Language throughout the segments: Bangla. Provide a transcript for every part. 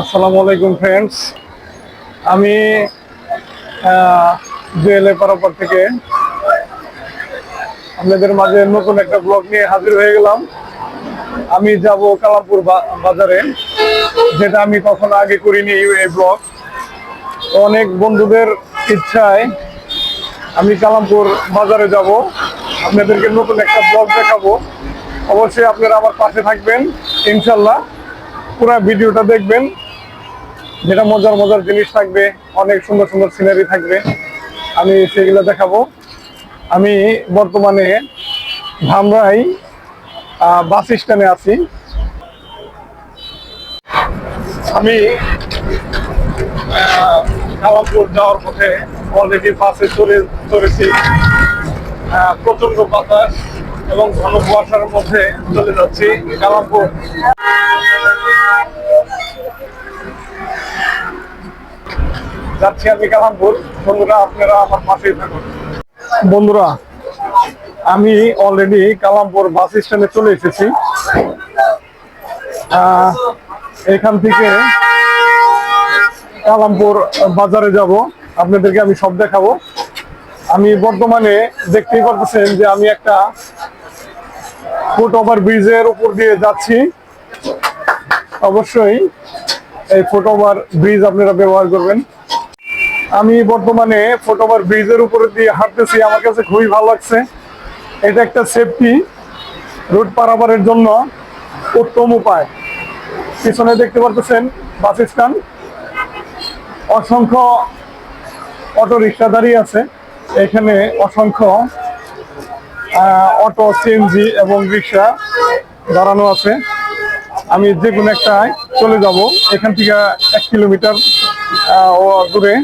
আসসালামু আলাইকুম ফ্রেন্ডস আমি জুয়েলে পারাপার থেকে আপনাদের মাঝে নতুন একটা ব্লগ নিয়ে হাজির হয়ে গেলাম। আমি যাব কালামপুর বাজারে, যেটা আমি কখনো আগে করিনি এই ব্লগ অনেক বন্ধুদের ইচ্ছায় আমি কালামপুর বাজারে যাব। আপনাদেরকে নতুন একটা ব্লগ দেখাবো। অবশ্যই আপনারা আমার পাশে থাকবেন ইনশাল্লাহ পুরো ভিডিওটা দেখবেন। যেটা মজার মজার জিনিস থাকবে, অনেক সুন্দর সুন্দর সিনারি থাকবে, আমি সেগুলো দেখাবো। আমি বর্তমানে ধামরাই বাস স্ট্যান্ডে আছি। আমি কালামপুর যাওয়ার পথে অলরেডি বাসে চলে চলেছি প্রচণ্ড বাতাস এবং ঘন কুয়াশার মধ্যে চলে যাচ্ছি কালামপুর যাচ্ছি আমি কালামপুর। বন্ধুরা, আপনারা আমার পাশেই থাকুন। বন্ধুরা, আমি অলরেডি কালামপুর বাস স্ট্যান্ডে চলে এসেছি। এখান থেকে কালামপুর বাজারে যাব। আপনাদেরকে আমি সব দেখাবো। আমি বর্তমানে দেখতেই পারতেছেন যে আমি একটা ফুট ওভার ব্রিজের উপর দিয়ে যাচ্ছি। অবশ্যই এই ফুট ওভার ব্রিজ আপনারা ব্যবহার করবেন। আমি বর্তমানে ফুট ওভার ব্রিজের উপরে দিয়ে হাঁটতেছি। আমার কাছে খুবই ভালো লাগছে। এটা একটা সেফটি রোড পারাপারের জন্য উত্তম উপায়। পিছনে দেখতে পারতেছেন বাস স্ট্যান্ড। অসংখ্য অটো রিক্সা দাঁড়িয়ে আছে। এখানে অসংখ্য অটো সিএনজি এবং রিক্সা দাঁড়ানো আছে। আমি যে কোনো একটা চলে যাব। এখান থেকে এক কিলোমিটার দূরে।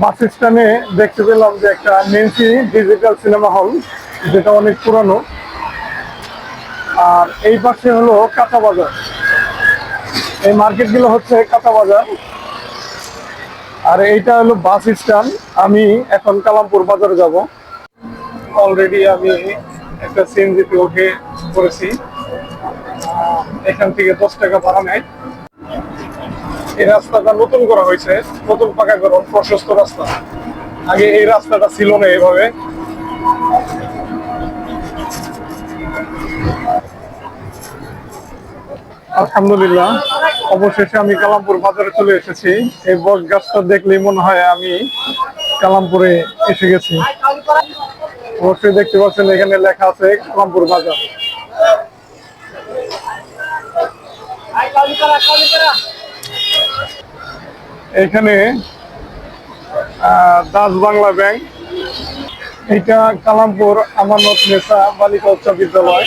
বাস স্ট্যান্ডে দেখতে পেলাম যে একটা নেন্সি ডিজিটাল সিনেমা হল যেটা অনেক পুরানো। আর এই পাশে হলো কাঁচা বাজার। এই মার্কেটগুলো হচ্ছে কাঁচা বাজার। আর এইটা হলো বাস স্ট্যান্ড। আমি এখন কালামপুর বাজারে যাব। অলরেডি আমি একটা সিএনজিতে উঠে পড়েছি। এখান থেকে দশ টাকা ভাড়া নেয়। এই রাস্তাটা নতুন করা হয়েছে, নতুন পাকাকরণ প্রশস্ত রাস্তা। আগে এই রাস্তাটা ছিল না এইভাবে আলহামদুলিল্লাহ, অবশেষে আমি কালামপুর বাজারে চলে এসেছি। এই বট গাছটা দেখলেই মনে হয় আমি কালামপুরে এসে গেছি। অবশ্যই দেখতে পাচ্ছেন, এখানে লেখা আছে কালামপুর বাজার। এখানে দাস বাংলা ব্যাংক, এটা কালামপুর আমানত নেশা বালিকা উচ্চ বিদ্যালয়।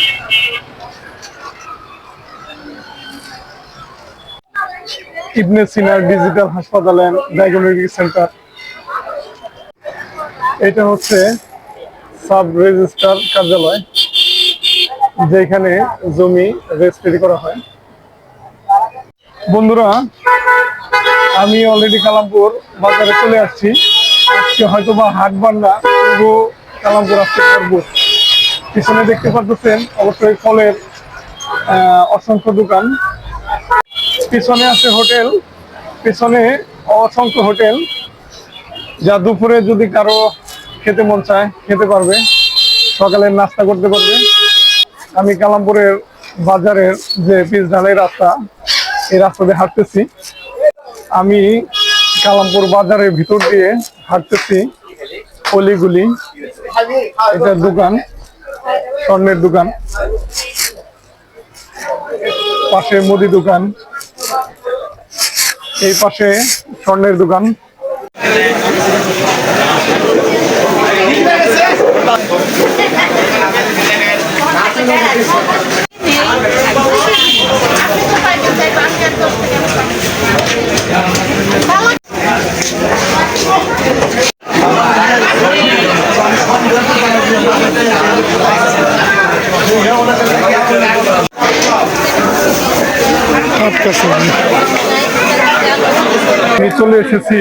ইবনে সিনার ডিজিটাল হাসপাতাল অ্যান্ড ডায়াগনস্টিক সেন্টার। এটা হচ্ছে সাব রেজিস্ট্রার কার্যালয়, যেখানে জমি রেজিস্ট্রি করা হয়। বন্ধুরা, আমি অলরেডি কালামপুর বাজারে চলে আসছি। আজকে হয়তো বা হাট বান্না তবু কালামপুর আসতে পারব। পিছনে দেখতে পাচ্ছেন অবশ্যই ফলের অসংখ্য দোকান। পিছনে আছে হোটেল, পিছনে অসংখ্য হোটেল, যা দুপুরে যদি কারও খেতে মন চায়, খেতে পারবে। সকালে নাস্তা করতে পারবে। আমি কালামপুরের বাজারের যে পিস ঢালাই রাস্তা এই রাস্তা দিয়ে হাঁটতেছি। আমি কালামপুর বাজারের ভিতর দিয়ে হাঁটতেছি। অলিগুলি, এটা দোকান, স্বর্ণের দোকান। পাশে মুদি দোকান। এই পাশে স্বর্ণের দোকান। চলে এসেছি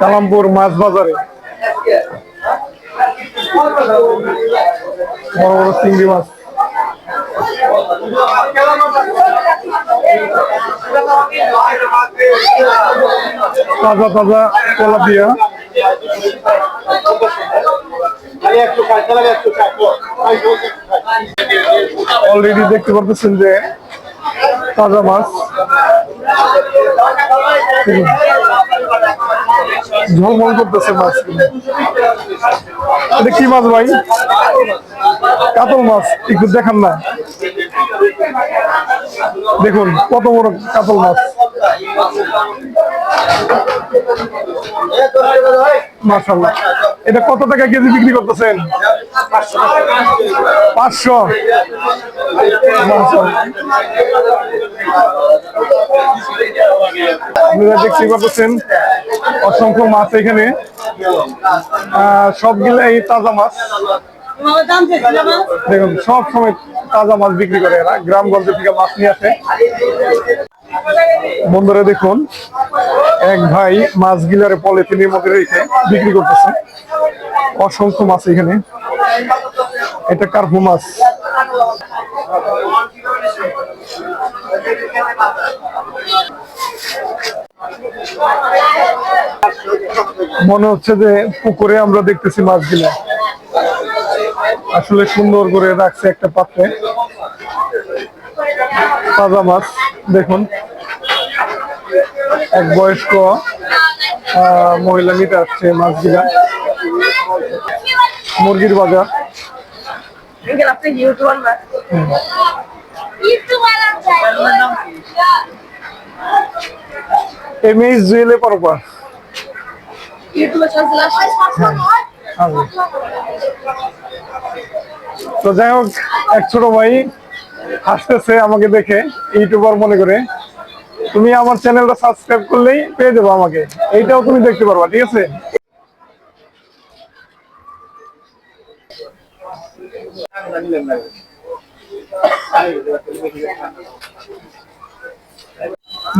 কালামপুর মাছ বাজারে। বড় বড় চিংড়ি মাছ। তাজা তাজা তেলাপিয়া। অলরেডি দেখতে পারতেছেন যে তাজা মাছ। ঝলমল করতেছে মাছ। এটা কি মাছ ভাই? কাতল মাছ, একটু দেখান না। দেখুন, কত বড় কাতল মাছ। মাশাল্লাহ এটা কত টাকা কেজি বিক্রি করতেছেন? পাঁচশো। আপনারা পাচ্ছেন, অসংখ্য মাছ এখানে। সবগুলাই তাজা মাছ। দেখুন, সব সময় তাজা মাছ বিক্রি করে এরা। গ্রামগঞ্জ থেকে মাছ নিয়ে আসে। বন্ধুরা দেখুন, এক ভাই মাছ গিলারে পলিথিনের মধ্যে রেখে বিক্রি করতেছে। অসংখ্য মাছ এখানে। এটা কার্পু মাছ। মনে হচ্ছে যে পুকুরে আমরা দেখতেছি মাছ মাছগুলা। আসলে সুন্দর করে রাখছে একটা পাত্রে। তাজা মাছ, দেখুন। এক বয়স্ক মহিলা নিতে আসছে মাছগুলা। মুরগির বাজার. এম এইচ জুয়েলে পরপর YouTuber তো যাই হোক এক ছোট ভাই হাসতেছে আমাকে দেখে ইউটিউবার মনে করে। তুমি আমার চ্যানেলটা সাবস্ক্রাইব করলেই পেয়ে যাব আমাকে। এইটাও তুমি দেখতে পারবা, ঠিক আছে?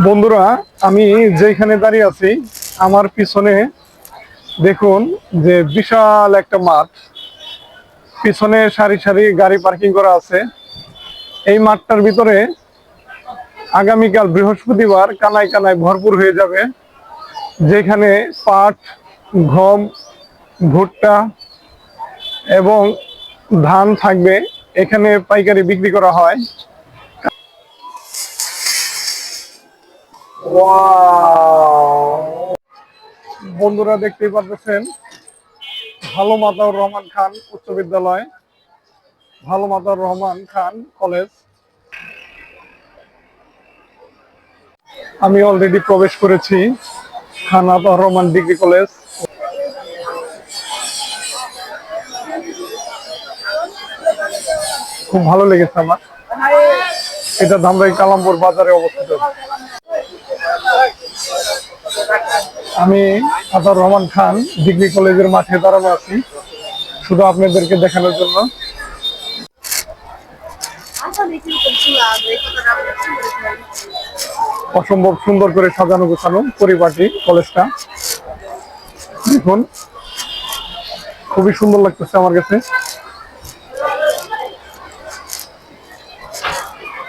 বন্ধুরা, আমি যেখানে দাঁড়িয়ে আছি, আমার পিছনে দেখুন যে বিশাল একটা মাঠ। পিছনে সারি সারি গাড়ি পার্কিং করা আছে। এই মাঠটার ভিতরে আগামীকাল বৃহস্পতিবার কানায় কানায় ভরপুর হয়ে যাবে, যেখানে পাট, গম, ভুট্টা এবং ধান থাকবে, এখানে পাইকারি বিক্রি করা হয়! বন্ধুরা দেখতেই পারতেছেন, ভালো মাতাউর রহমান খান উচ্চ বিদ্যালয়, ভালো মাতাউর রহমান খান কলেজ আমি অলরেডি প্রবেশ করেছি খান রহমান ডিগ্রি কলেজ। খুব ভালো লেগেছে আমার। এটা ধামরাই কালামপুর বাজারে অবস্থিত। আমি আতার রহমান খান ডিগ্রি কলেজের মাঠে দাঁড়ানো আছি। শুধু আপনাদেরকে দেখানোর জন্য। Asal অসম্ভব সুন্দর করে সাজানো গোছানো পরিপাটি কলেজটা। দেখুন, খুবই সুন্দর লাগতেছে আমার কাছে।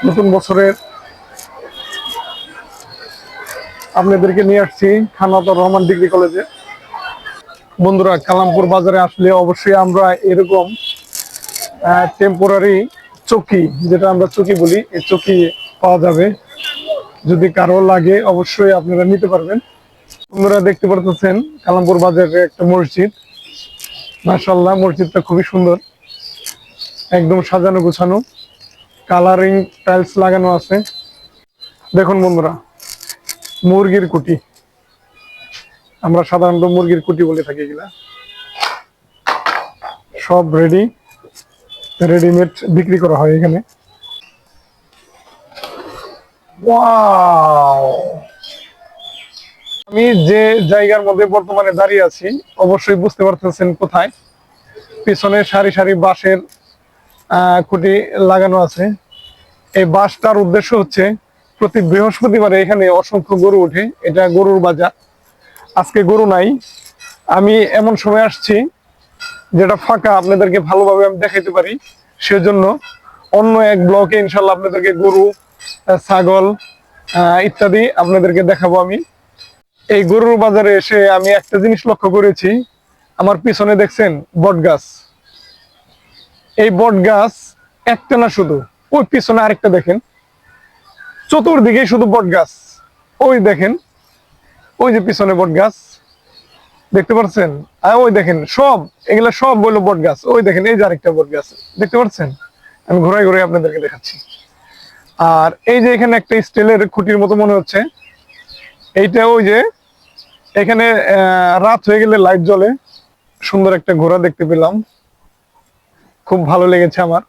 নতুন বছরের আপনাদেরকে নিয়ে আসছি খানাতর রহমান ডিগ্রি কলেজে। বন্ধুরা, কালামপুর বাজারে আসলে অবশ্যই আমরা এরকম টেম্পোরারি চকি, যেটা আমরা চকি বলি, এই চকি পাওয়া যাবে। যদি কারও লাগে, অবশ্যই আপনারা নিতে পারবেন। আপনারা দেখতে পারতেছেন, কালামপুর বাজারে একটা মসজিদ। মাশাল্লাহ মসজিদটা খুবই সুন্দর। একদম সাজানো গোছানো। কালারিং টাইলস লাগানো আছে। দেখুন বন্ধুরা, মুরগির কুটি। আমরা সাধারণত মুরগির কুটি বলে থাকি এগুলা। সব রেডি রেডিমেড বিক্রি করা হয় এখানে। আমি যে জায়গার মধ্যে বর্তমানে দাঁড়িয়ে আছি, অবশ্যই বুঝতে পারতেছেন কোথায়। পিছনে সারি সারি বাঁশের খুঁটি লাগানো আছে। এই বাঁশটার উদ্দেশ্য হচ্ছে, প্রতি বৃহস্পতিবারে এখানে অসংখ্য গরু ওঠে। এটা গরুর বাজার। আজকে গরু নাই। আমি এমন সময় আসছি, যেটা ফাঁকা, আপনাদেরকে ভালোভাবে আমি দেখাইতে পারি। সেজন্য অন্য এক ব্লকে ইনশাল্লাহ আপনাদেরকে গরু ছাগল ইত্যাদি আপনাদেরকে দেখাবো আমি। এই গরুর বাজারে এসে আমি একটা জিনিস লক্ষ্য করেছি। আমার পিছনে দেখছেন বট গাছ। এই বট গাছ একটা না শুধু, ওই পিছনে আরেকটা দেখেন। চতুর্দিকে শুধু বট গাছ। ওই দেখেন, ওই যে পিছনে বট গাছ। দেখতে পাচ্ছেন? আর ওই দেখেন, সব, এগুলা সব বলল বট গাছ। ওই দেখেন, এই যে আরেকটা বট গাছ। দেখতে পাচ্ছেন? আমি ঘোরাই ঘুরে আপনাদেরকে দেখাচ্ছি। আর এই যে এখানে একটা স্টিলের খুঁটির মতো মনে হচ্ছে। এইটা ওই যে এখানে রাত হয়ে গেলে লাইট জ্বলে। সুন্দর একটা ঘোড়া দেখতে পেলাম। খুব ভালো লেগেছে আমার।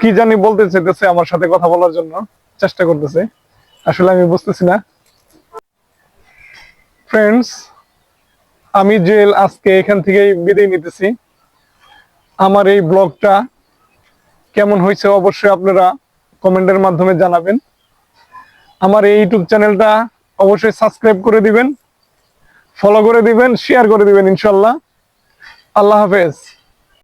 কি জানি বলতে চাইতেছে আমার সাথে কথা বলার জন্য। চেষ্টা করতেছে। আসলে আমি বুঝতেছি না। ফ্রেন্ডস আমি জেল আজকে এখান থেকেই বিদায় নিতেছি। আমার এই ব্লগটা কেমন হয়েছে অবশ্যই আপনারা কমেন্টের মাধ্যমে জানাবেন। আমার এই ইউটিউব চ্যানেলটা অবশ্যই সাবস্ক্রাইব করে দিবেন ফলো করে দিবেন শেয়ার করে দিবেন ইনশাল্লাহ। আল্লাহ হাফেজ।